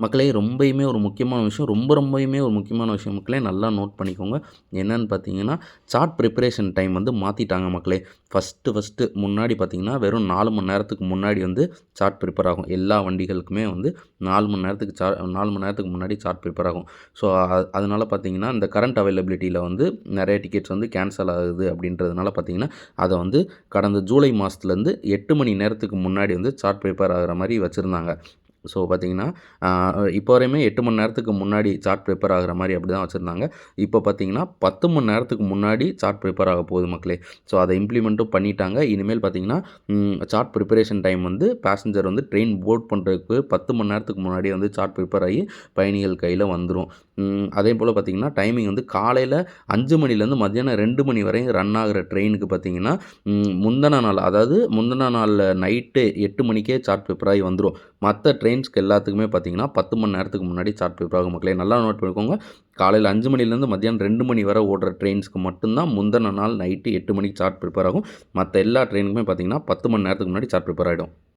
மக்களே ரொம்பயுமே ஒரு முக்கியமான விஷயம். ரொம்ப ரொம்பயுமே ஒரு முக்கியமான விஷயம் மக்களே நல்லா நோட் பண்ணிக்கோங்க. என்னன்னு பார்த்தீங்கன்னா சார்ட் ப்ரிப்பரேஷன் டைம் வந்து மாற்றிட்டாங்க மக்களே. ஃபஸ்ட்டு ஃபஸ்ட்டு முன்னாடி பார்த்தீங்கன்னா வெறும் நாலு மணி நேரத்துக்கு முன்னாடி வந்து சார்ட் ப்ரிப்பேர் ஆகும். எல்லா வண்டிகளுக்குமே வந்து நாலு மணி நேரத்துக்கு சா நாலு மணி நேரத்துக்கு முன்னாடி சார்ட் ப்ரிப்பேர் ஆகும். ஸோ அதனால் பார்த்தீங்கன்னா இந்த கரண்ட் அவைலபிலிட்டியில் வந்து நிறைய டிக்கெட்ஸ் வந்து கேன்சல் ஆகுது அப்படின்றதுனால பார்த்தீங்கன்னா அதை வந்து கடந்த ஜூலை மாதத்துலேருந்து எட்டு மணி நேரத்துக்கு முன்னாடி வந்து சார்ட் ப்ரிப்பேர் ஆகிற மாதிரி வச்சுருந்தாங்க. ஸோ பார்த்தீங்கன்னா இப்போ வரையுமே எட்டு மணி நேரத்துக்கு முன்னாடி சார்ட் ப்ரிப்பேர் ஆகிற மாதிரி அப்படி தான் வச்சுருந்தாங்க. இப்போ பார்த்தீங்கன்னா பத்து மணி நேரத்துக்கு முன்னாடி சார்ட் ப்ரிப்பேர் ஆக போகுது மக்களே. ஸோ அதை இம்ப்ளிமெண்ட்டும் பண்ணிட்டாங்க. இனிமேல் பார்த்தீங்கன்னா சார்ட் ப்ரிப்பரேஷன் டைம் வந்து பேசஞ்சர் வந்து ட்ரெயின் போர்ட் பண்ணுறதுக்கு பத்து மணி நேரத்துக்கு முன்னாடி வந்து சார்ட் ப்ரிப்பேர் ஆகி பயணிகள் கையில் வந்துடும் அதே போல் பார்த்திங்கன்னா டைமிங் வந்து காலையில் அஞ்சு மணிலேருந்து மத்தியானம் ரெண்டு மணி வரையும் ரன் ஆகிற ட்ரெயினுக்கு பார்த்திங்கன்னா முந்தின நாள் அதாவது முந்தின நாளில் நைட்டு எட்டு மணிக்கே சார்ட் ப்ரிப்பேர் ஆகி வந்துடும் மற்ற ட்ரெயின் பிரெயின்ஸ்க்கு எல்லாத்துக்குமே பார்த்தீங்கன்னா பத்து மணி நேரத்துக்கு முன்னாடி சார்ட் பேப்பர் ஆகும். மக்களே நல்லா நோட் பண்ணிக்கோங்க. காலையில் அஞ்சு மணிலேருந்து மத்தியானம் ரெண்டு மணி வரை ஓடுற ட்ரெயின்ஸ்க்கு மட்டும்தான் முந்தின நாள் நைட்டு எட்டு மணிக்கு சார்ட் ப்ரிப்பேர் ஆகும். மற்ற எல்லா ட்ரெயினுக்குமே பார்த்திங்கன்னா பத்து மணி நேரத்துக்கு முன்னாடி சார்ட் ப்ரிப்பேர் ஆகிடும்